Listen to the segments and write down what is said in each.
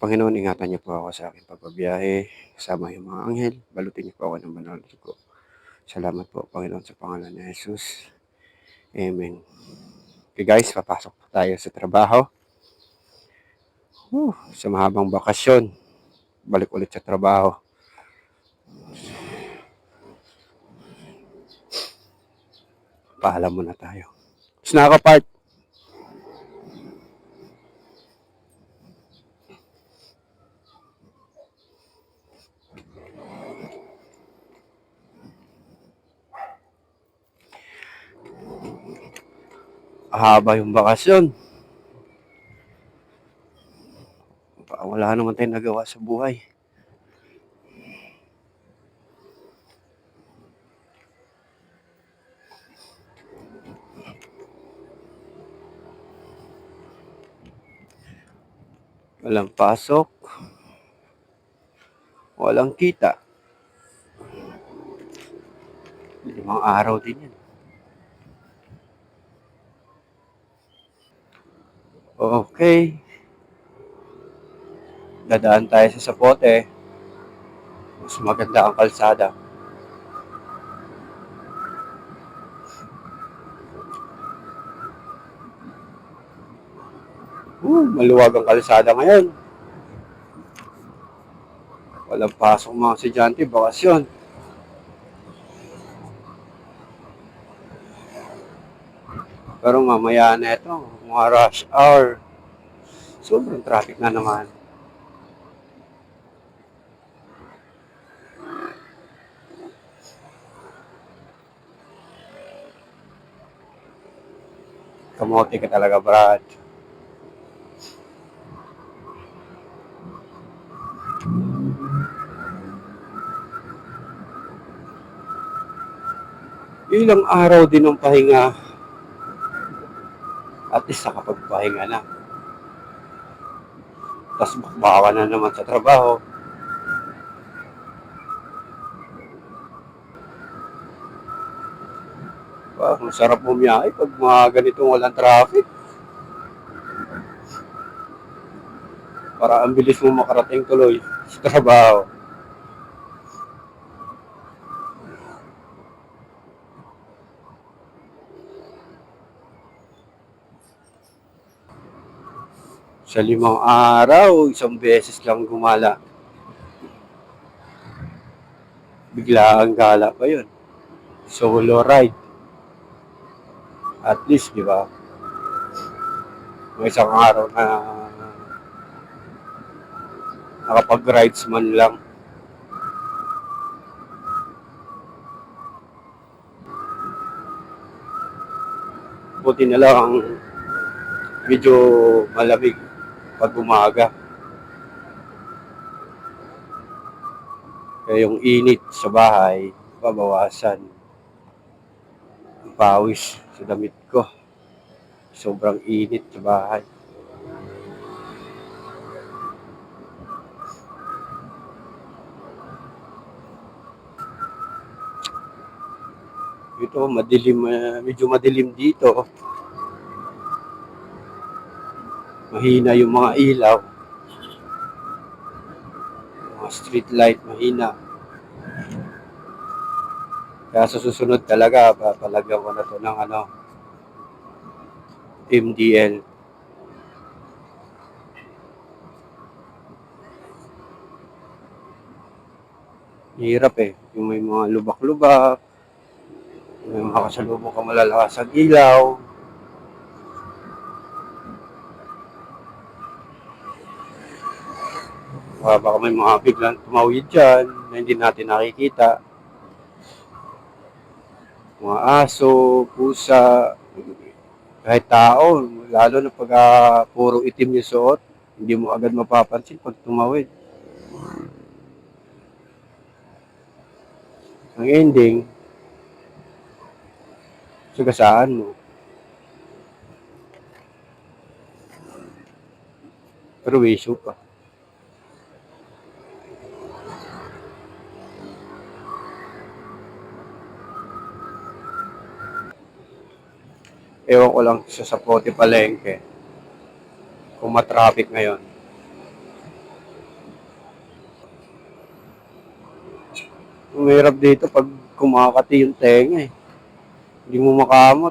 Panginoon, ingatan niyo po ako sa aking pagbabiyahe, kasama yung mga anghel, balutin niyo po ako ng banal na dugo. Salamat po, Panginoon, sa pangalan ni Jesus. Amen. Okay guys, papasok po tayo sa trabaho. Whew, sa mahabang bakasyon, balik ulit sa trabaho. Paalam muna tayo. Snaka part. Haba yung bakasyon. Wala naman tayong nagawa sa buhay. Walang pasok. Walang kita. Limang araw din yan. Okay. Dadaan tayo sa Sapote. Mas maganda ang kalsada. Uh, maluwag ang kalsada ngayon. Walang pasok mga estudyante, bakasyon. Pero mamaya na ito, mga rush hour. Sobrang traffic na naman. Kamote ka talaga, Brad. Ilang araw din ng pahinga. At least nakapagpahinga na. Tapos baka na naman sa trabaho. Wow, masarap bumiyahe pag mga ganitong walang traffic. Para ang bilis mo makarating tuloy sa trabaho. Sa limang araw, isang beses lang gumala. Bigla ang gala pa yun. Solo ride. At least, di ba? May isang araw na nakapag-rides man lang. Buti na lang medyo malamig pag umaga. Kaya yung init sa bahay, babawasan. Pawis sa damit ko. Sobrang init sa bahay. Ito, madilim, eh, medyo madilim dito. Mahina yung mga ilaw. Mga street light, mahina. Kaya sa susunod talaga, papalagyan ko na to ng ano, MDL. Hirap eh. Yung may mga lubak-lubak, may mga kasalubong ka malalakas ang ilaw. Ah, baka may mga biglang tumawid dyan na hindi natin nakikita. Mga aso, pusa, kahit tao, lalo na pag ah, puro itim yung suot, hindi mo agad mapapansin pag tumawid. Ang ending, sagasaan mo. Pero issue pa. Ewan ko lang siya sa Pote Palengke. Kung matraffic ngayon. Mahirap dito pag kumakati yung tenga eh. Hindi mo makamot.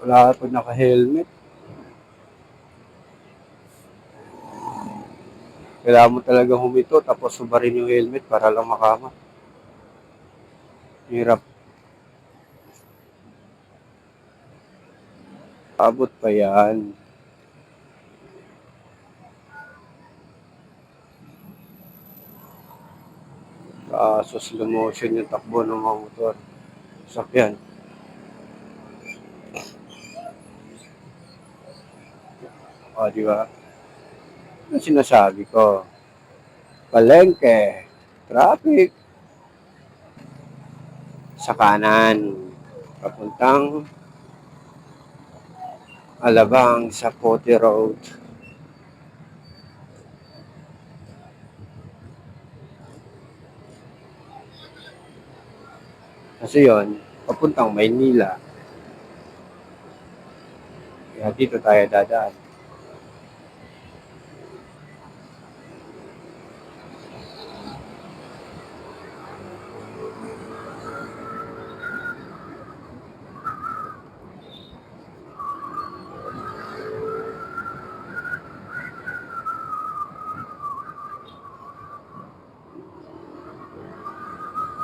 Wala pag naka-helmet. Kailangan mo talaga humito tapos subarin yung helmet para lang makamot. Hirap. Abot pa yan. Kaso slow motion yung takbo ng mga motor. Sakyan. O, di ba? Ano sinasabi ko? Palengke. Traffic. Sa kanan. Papuntang Alabang sa Pote Road. Kasi yon papuntang Maynila. Kaya dito tayo dadaan.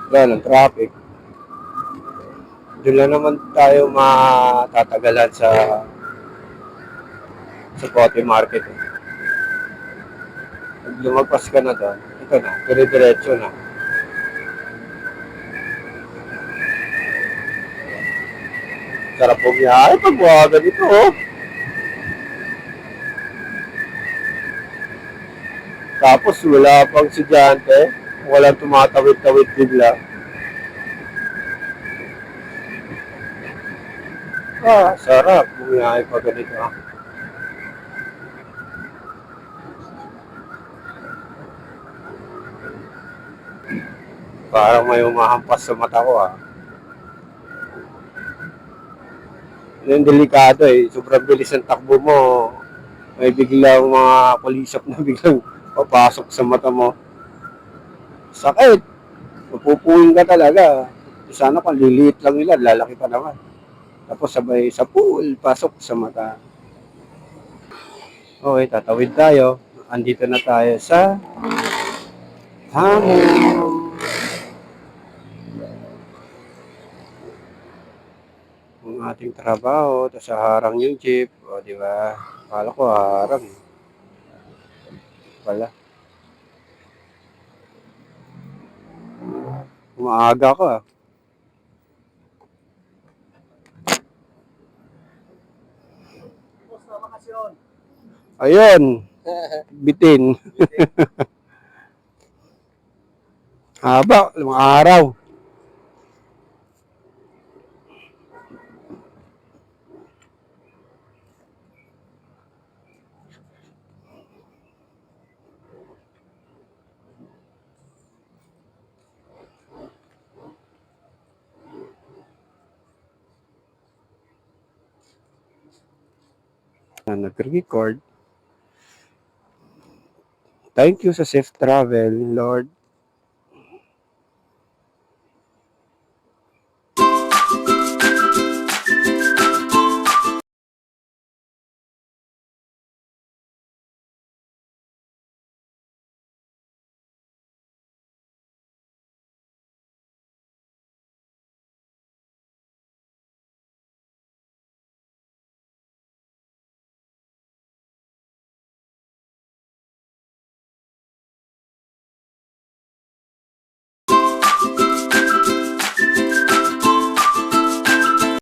Yan ang traffic. Doon lang naman tayo matatagalan sa sa Cote Market. Pag lumagpas ka na doon, ito na, dire-diretso na. Sarap bumiyahe pag mga ganito, oh. Tapos wala pang estudyante, walang tumatawid-tawid bigla. Ah, sarap. Bumiyahe pa ganito. ah. Parang may umahampas sa mata ko ah. Yun yung delikado eh. Sobrang bilis ang takbo mo. May biglang mga kulisap na biglang papasok sa mata mo. Sakit. Mapupuwing ka talaga. Sana kung liliit lang nila, lalaki pa naman. Tapos sabay sa pool, pasok sa mata. Okay, tatawid tayo. Andito na tayo sa hamon. Ang ating trabaho, tapos harang yung jeep. O, di ba? Kala ko harang. Pala. Umaaga ka. ah. Ayun. Bitin. Haba, limang araw. Na nag-record. Thank you sa safe travel, Lord.